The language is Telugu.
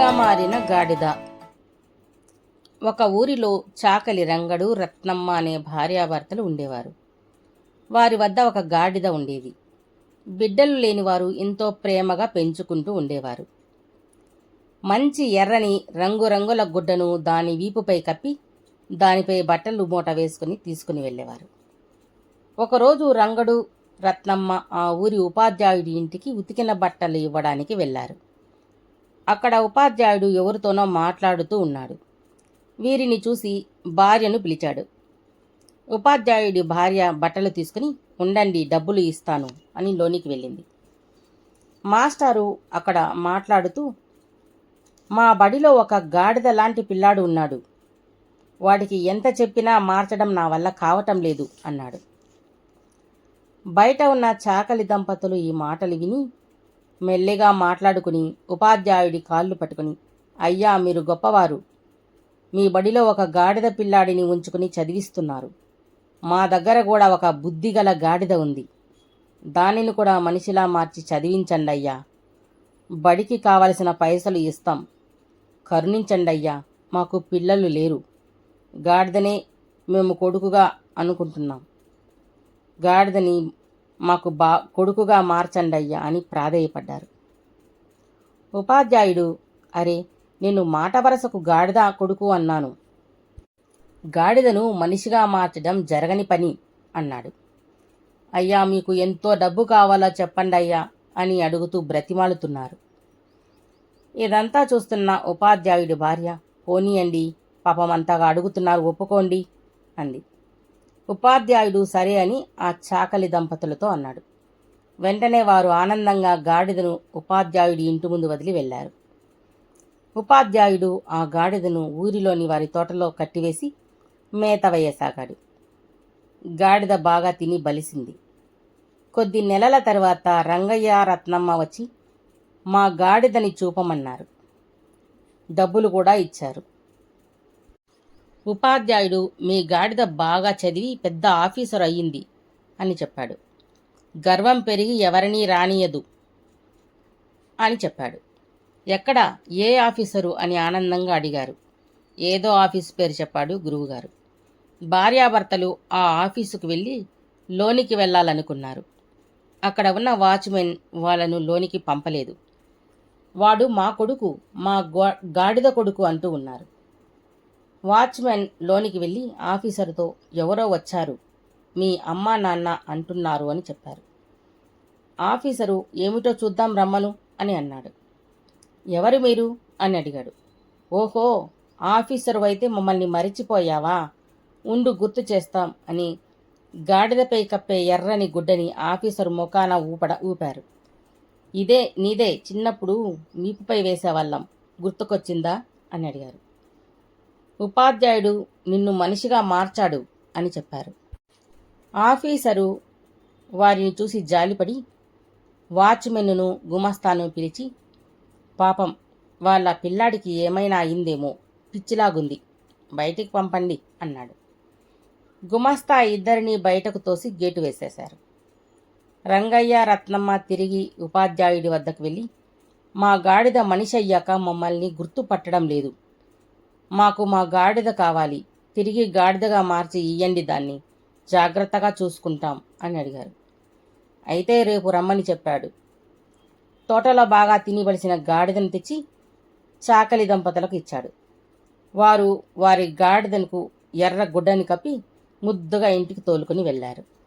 మనిషిగా మారిన గాడిద. ఒక ఊరిలో చాకలి రంగడు రత్నమ్మ అనే భార్యాభర్తలు ఉండేవారు. వారి వద్ద ఒక గాడిద ఉండేది. బిడ్డలు లేనివారు ఎంతో ప్రేమగా పెంచుకుంటూ ఉండేవారు. మంచి ఎర్రని రంగురంగుల గుడ్డను దాని వీపుపై కప్పి దానిపై బట్టలు మూట వేసుకుని తీసుకుని వెళ్ళేవారు. ఒకరోజు రంగడు రత్నమ్మ ఆ ఊరి ఉపాధ్యాయుడి ఇంటికి ఉతికిన బట్టలు ఇవ్వడానికి వెళ్ళారు. అక్కడ ఉపాధ్యాయుడు ఎవరితోనో మాట్లాడుతూ ఉన్నాడు. వీరిని చూసి భార్యను పిలిచాడు. ఉపాధ్యాయుడి భార్య బట్టలు తీసుకుని ఉండండి డబ్బులు ఇస్తాను అని లోనికి వెళ్ళింది. మాస్టారు అక్కడ మాట్లాడుతూ మా బడిలో ఒక గాడిద లాంటి పిల్లాడు ఉన్నాడు. వాడికి ఎంత చెప్పినా మార్చడం నా వల్ల కావటం లేదు అన్నాడు. బయట ఉన్న చాకలి దంపతులు ఈ మాటలు విని మెల్లిగా మాట్లాడుకుని ఉపాధ్యాయుడి కాళ్ళు పట్టుకుని అయ్యా మీరు గొప్పవారు. మీ బడిలో ఒక గాడిద పిల్లాడిని ఉంచుకుని చదివిస్తున్నారు. మా దగ్గర కూడా ఒక బుద్ధిగల గాడిద ఉంది. దానిని కూడా మనిషిలా మార్చి చదివించండి అయ్యా బడికి కావలసిన పైసలు ఇస్తాం. కరుణించండి అయ్యా మాకు పిల్లలు లేరు. గాడిదనే మేము కొడుకుగా అనుకుంటున్నాం. గాడిదని మాకు బా కొడుకుగా మార్చండి అయ్యా అని ప్రాధేయపడ్డారు. ఉపాధ్యాయుడు అరే నేను మాట వరసకు గాడిద కొడుకు అన్నాను. గాడిదను మనిషిగా మార్చడం జరగని పని అన్నాడు. అయ్యా మీకు ఎంతో డబ్బు కావాలో చెప్పండి అయ్యా అని అడుగుతూ బ్రతిమాలుతున్నారు. ఇదంతా చూస్తున్న ఉపాధ్యాయుడి భార్య పోనీయండి పాపం అంతగా అడుగుతున్నారు ఒప్పుకోండి అంది. ఉపాధ్యాయుడు సరే అని ఆ చాకలి దంపతులతో అన్నాడు. వెంటనే వారు ఆనందంగా గాడిదను ఉపాధ్యాయుడి ఇంటి ముందు వదిలి వెళ్ళారు. ఉపాధ్యాయుడు ఆ గాడిదను ఊరిలోని వారి తోటలో కట్టివేసి మేత వేయసాగాడు. గాడిద బాగా తిని బలిసింది. కొద్ది నెలల తర్వాత రంగయ్య రత్నమ్మ వచ్చి మా గాడిదని చూపమన్నారు. డబ్బులు కూడా ఇచ్చారు. ఉపాధ్యాయుడు మీ గాడిద బాగా చదివి పెద్ద ఆఫీసర్ అయ్యింది అని చెప్పాడు. గర్వం పెరిగి ఎవరినీ రానియదు అని చెప్పాడు. ఎక్కడ? ఏ ఆఫీసరు? అని ఆనందంగా అడిగారు. ఏదో ఆఫీస్ పేరు చెప్పాడు గురువుగారు. భార్యాభర్తలు ఆ ఆఫీసుకు వెళ్ళి లోనికి వెళ్ళాలనుకున్నారు. అక్కడ ఉన్న వాచ్మెన్ వాళ్ళను లోనికి పంపలేదు. వాడు మా కొడుకు మా గాడిద కొడుకు అంటూ ఉన్నారు. వాచ్మెన్ లోనికి వెళ్ళి ఆఫీసర్తో ఎవరో వచ్చారు మీ అమ్మా నాన్న అంటున్నారు అని చెప్పారు. ఆఫీసరు ఏమిటో చూద్దాం రమ్మను అని అన్నాడు. ఎవరు మీరు? అని అడిగాడు. ఓహో ఆఫీసరు అయితే మమ్మల్ని మరిచిపోయావా? ఉండు గుర్తు చేస్తాం అని గాడిదపై కప్పే ఎర్రని గుడ్డని ఆఫీసరు ముఖాన ఊపడ ఊపారు. ఇదే నీదే చిన్నప్పుడు మీపుపై వేసేవాళ్ళం గుర్తుకొచ్చిందా? అని అడిగారు. ఉపాధ్యాయుడు నిన్ను మనిషిగా మార్చాడు అని చెప్పారు. ఆఫీసరు వారిని చూసి జాలిపడి వాచ్మెన్ను గుమస్తాను పిలిచి పాపం వాళ్ళ పిల్లాడికి ఏమైనా అయిందేమో పిచ్చిలాగుంది బయటికి పంపండి అన్నాడు. గుమస్తా ఇద్దరిని బయటకు తోసి గేటు వేసేశారు. రంగయ్య రత్నమ్మ తిరిగి ఉపాధ్యాయుడి వద్దకు వెళ్ళి మా గాడిద మనిషి అయ్యాక మమ్మల్ని గుర్తుపట్టడం లేదు మాకు మా గాడిద కావాలి. తిరిగి గాడిదగా మార్చి ఇయ్యండి దాన్ని. జాగ్రత్తగా చూసుకుంటాం అని అడిగారు. అయితే రేపు రమ్మని చెప్పాడు. తోటలో బాగా తినిబడిసిన గాడిదను తెచ్చి చాకలి దంపతులకు ఇచ్చాడు. వారు వారి గాడిదలకు ఎర్ర గుడ్డని కప్పి ముద్దుగా ఇంటికి తోలుకొని వెళ్ళారు.